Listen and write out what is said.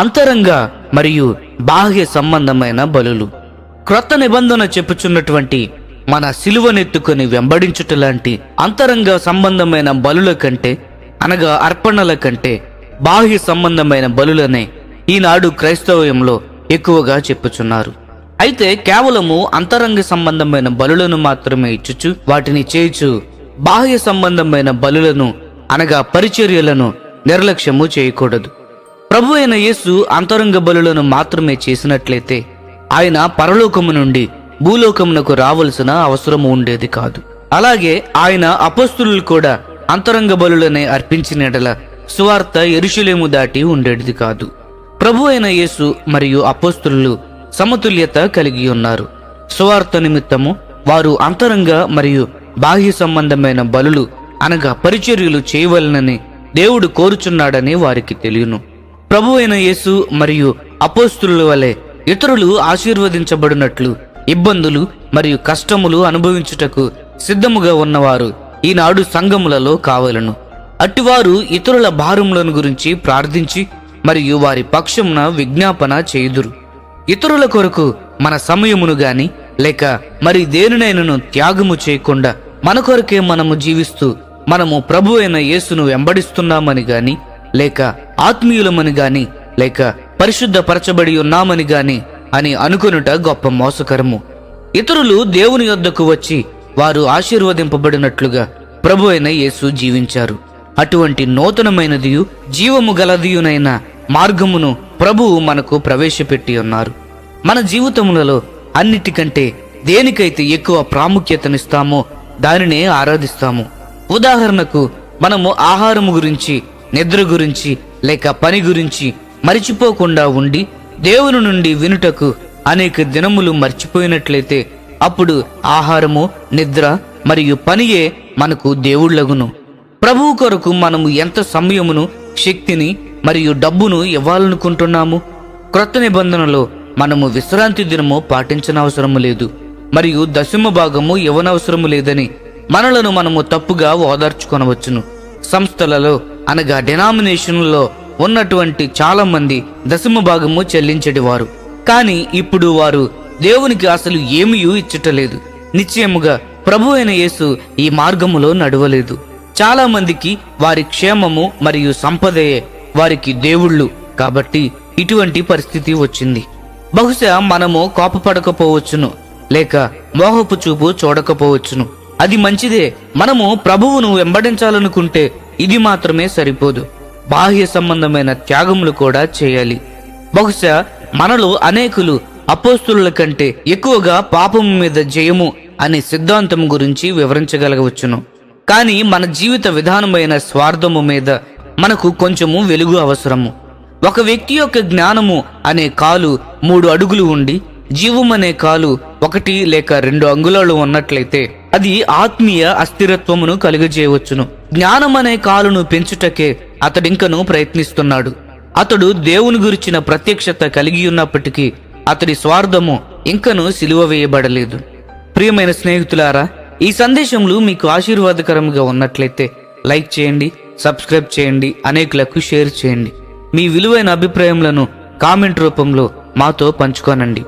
అంతరంగ మరియు బాహ్య సంబంధమైన బలులు. క్రొత్త నిబంధన చెప్పుచున్నటువంటి మన సిలువనెత్తుకొని వెంబడించుట లాంటి అంతరంగ సంబంధమైన బలుల కంటే అనగా అర్పణల కంటే బాహ్య సంబంధమైన బలులనే ఈనాడు క్రైస్తవ్యంలో ఎక్కువగా చెప్పుచున్నారు. అయితే కేవలము అంతరంగ సంబంధమైన బలులను మాత్రమే ఇచ్చుచు వాటిని చేయుచు బాహ్య సంబంధమైన బలులను అనగా పరిచర్యలను నిర్లక్ష్యము చేయకూడదు. ప్రభు అయిన యేసు అంతరంగ బలులను మాత్రమే చేసినట్లయితే ఆయన పరలోకము నుండి భూలోకమునకు రావలసిన అవసరము ఉండేది కాదు. అలాగే ఆయన అపస్తులు కూడా అంతరంగ బలులనే అర్పించినడల సువార్త ఎరుషులేము దాటి ఉండేది కాదు. ప్రభు అయిన యేసు మరియు అపోస్తులు సమతుల్యత కలిగి ఉన్నారు. సువార్త నిమిత్తము వారు అంతరంగ మరియు బాహ్య సంబంధమైన బలులు అనగా పరిచర్యలు చేయవలనని దేవుడు కోరుచున్నాడని వారికి తెలియను. ప్రభు అయిన యేసు మరియు అపోస్తుల వలె ఇతరులు ఆశీర్వదించబడినట్లు ఇబ్బందులు మరియు కష్టములు అనుభవించుటకు సిద్ధముగా ఉన్నవారు ఈనాడు సంఘములలో కావలను. అట్టివారు ఇతరుల భారములను గురించి ప్రార్థించి మరియు వారి పక్షమున విజ్ఞాపన చేయుదురు. ఇతరుల కొరకు మన సమయమును గాని లేక మరి దేనినైనను త్యాగము చేయకుండా మన కొరకే మనము జీవిస్తూ మనము ప్రభు అయిన యేసును వెంబడిస్తున్నామని గాని లేక ఆత్మీయులమని గాని లేక పరిశుద్ధపరచబడి ఉన్నామని గాని అని అనుకొనుట గొప్ప మోసకరము. ఇతరులు దేవుని యొద్దకు వచ్చి వారు ఆశీర్వదింపబడినట్లుగా ప్రభు అయిన యేసు జీవించారు. అటువంటి నూతనమైనదియు జీవము గలదియునైన మార్గమును ప్రభువు మనకు ప్రవేశపెట్టి ఉన్నారు. మన జీవితములలో అన్నిటికంటే దేనికైతే ఎక్కువ ప్రాముఖ్యతనిస్తామో దానినే ఆరాధిస్తాము. ఉదాహరణకు మనము ఆహారము గురించి నిద్ర గురించి లేక పని గురించి మరిచిపోకుండా ఉండి దేవుని నుండి వినుటకు అనేక దినములు మర్చిపోయినట్లయితే అప్పుడు ఆహారము నిద్ర మరియు పనియే మనకు దేవుళ్ళగును. ప్రభువు కొరకు మనము ఎంత సమయమును శక్తిని మరియు డబ్బును ఇవ్వాలనుకుంటున్నాము? క్రొత్త నిబంధనలో మనము విశ్రాంతి దినము పాటించనవసరము లేదు మరియు దశమ భాగము ఇవ్వనవసరము లేదని మనలను మనము తప్పుగా ఓదార్చుకొనవచ్చును. సంస్థలలో అనగా డినామినేషన్లో ఉన్నటువంటి చాలామంది దశమ భాగము చెల్లించేటివారు. కానీ ఇప్పుడు వారు దేవునికి అసలు ఏమీ ఇచ్చటలేదు. నిశ్చయముగా ప్రభు అయిన యేసు ఈ మార్గములో నడవలేదు. చాలా మందికి వారి క్షేమము మరియు సంపదయే వారికి దేవుళ్ళు కాబట్టి ఇటువంటి పరిస్థితి వచ్చింది. బహుశా మనము కోపపడకపోవచ్చును లేక మోహపు చూపు చూడకపోవచ్చును. అది మంచిదే మనము ప్రభువును వెంబడించాలనుకుంటే ఇది మాత్రమే సరిపోదు. బాహ్య సంబంధమైన త్యాగములు కూడా చేయాలి. బహుశా మనలో అనేకులు అపోస్తుల కంటే ఎక్కువగా పాపము మీద జయము అనే సిద్ధాంతం గురించి వివరించగలగవచ్చును. కానీ మన జీవిత విధానమైన స్వార్థము మీద మనకు కొంచెము వెలుగు అవసరము. ఒక వ్యక్తి యొక్క జ్ఞానము అనే కాలు మూడు అడుగులు ఉండి జీవమనే అనే కాలు ఒకటి లేక రెండు అంగుళాలు ఉన్నట్లయితే అది ఆత్మీయ అస్థిరత్వమును కలుగజేయవచ్చును. జ్ఞానం అనే కాలును పెంచుటకే అతడింకను ప్రయత్నిస్తున్నాడు. అతడు దేవుని గురించిన ప్రత్యక్షత కలిగి ఉన్నప్పటికీ అతడి స్వార్థము ఇంకను సిలువ వేయబడలేదు ప్రియమైన స్నేహితులారా ఈ సందేశములు మీకు ఆశీర్వాదకరంగా ఉన్నట్లయితే లైక్ చేయండి సబ్స్క్రైబ్ చేయండి అనేకులకు షేర్ చేయండి. మీ విలువైన అభిప్రాయములను కామెంట్ రూపంలో మాతో పంచుకోనండి.